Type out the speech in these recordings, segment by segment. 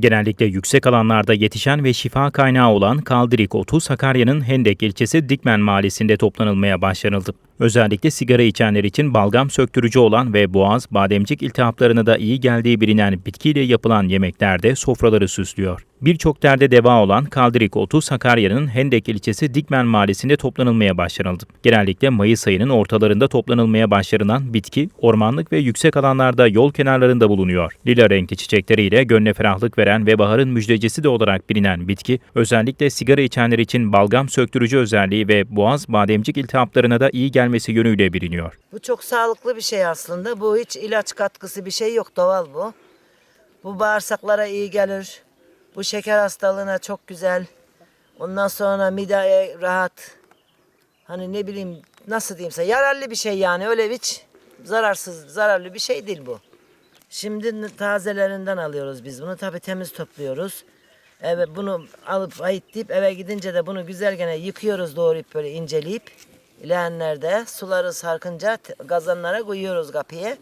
Genellikle yüksek alanlarda yetişen ve şifa kaynağı olan kaldirik otu Sakarya'nın Hendek ilçesi Dikmen mahallesinde toplanılmaya başlanıldı. Özellikle sigara içenler için balgam söktürücü olan ve boğaz, bademcik iltihaplarına da iyi geldiği bilinen bitkiyle yapılan yemeklerde sofraları süslüyor. Birçok derde deva olan kaldirik otu Sakarya'nın Hendek ilçesi Dikmen mahallesinde toplanılmaya başlanıldı. Genellikle Mayıs ayının ortalarında toplanılmaya başlanılan bitki, ormanlık ve yüksek alanlarda yol kenarlarında bulunuyor. Lila renkli çiçekleriyle gönle ferahlık veren ve baharın müjdecisi de olarak bilinen bitki, özellikle sigara içenler için balgam söktürücü özelliği ve boğaz bademcik iltihaplarına da iyi gelmesi yönüyle biliniyor. Bu çok sağlıklı bir şey aslında. Bu hiç ilaç katkısı bir şey yok. Doğal bu. Bu bağırsaklara iyi gelir. Bu şeker hastalığına çok güzel. Ondan sonra mideye rahat. Hani ne bileyim nasıl diyeyimse yararlı bir şey yani. Öyle hiç zararsız, zararlı bir şey değil bu. Şimdi tazelerinden alıyoruz biz bunu. Tabii temiz topluyoruz. Evet bunu alıp ayıtlayıp eve gidince de bunu güzel gene yıkıyoruz doğrayıp böyle inceleyip. leğenlerde suları sarkınca gazanlara koyuyoruz kapıya.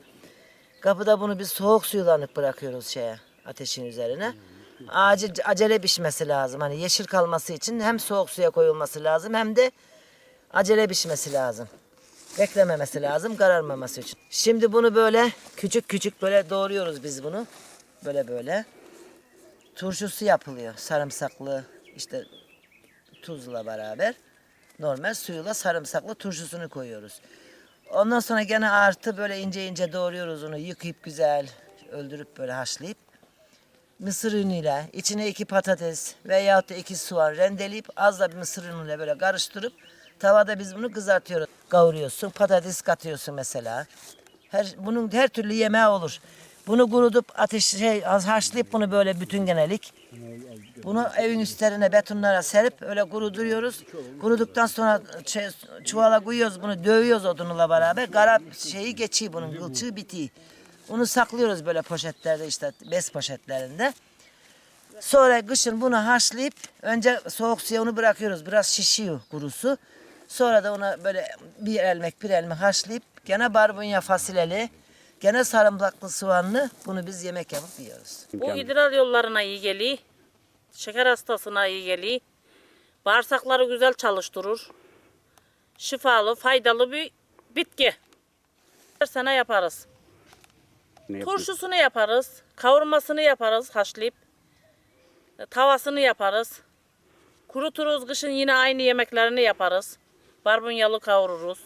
Kapıda bunu biz soğuk suylanıp bırakıyoruz şeye ateşin üzerine. Acil acele pişmesi lazım. Hani yeşil kalması için hem soğuk suya koyulması lazım hem de acele pişmesi lazım. Beklememesi lazım kararmaması için. Şimdi bunu böyle küçük küçük böyle doğruyoruz biz bunu. Böyle böyle. Turşusu yapılıyor. Sarımsaklı işte tuzla beraber. Normal suyla sarımsaklı turşusunu koyuyoruz. Ondan sonra gene artı böyle ince ince doğruyoruz onu. Yıkayıp güzel öldürüp böyle haşlayıp mısır unuyla içine iki patates veyahut da iki soğan rendeleyip az da bir mısır unuyla böyle karıştırıp tavada biz bunu kızartıyoruz. Kavuruyorsun patates katıyorsun mesela. Her, bunun her türlü yemeği olur. Bunu kurutup ateş şey haşlayıp bunu böyle bütün genelik. Bunu evin üstlerine betonlara serip öyle kuruduruyoruz. Kuruduktan sonra çuvala koyuyoruz bunu dövüyoruz odunla beraber. Kara şeyi geçiyor bunun kılçığı bitiyor. Bunu saklıyoruz böyle poşetlerde işte bez poşetlerinde. Sonra kışın bunu haşlayıp önce soğuk suya onu bırakıyoruz. Biraz şişiyor kurusu. Sonra da ona böyle bir elmek bir elmek haşlayıp gene barbunya fasulyeli, gene sarımsaklı soğanlı bunu biz yemek yapıp yiyoruz. Bu idrar yollarına iyi geliyor. Şeker hastasına iyi geliyor. Bağırsakları güzel çalıştırır. Şifalı, faydalı bir bitki. Her sene yaparız. Ne? Turşusunu yaparız. Kavurmasını yaparız haşlayıp. E, Tavasını yaparız. Kuruturuz kışın yine aynı yemeklerini yaparız. Barbunyalı kavururuz.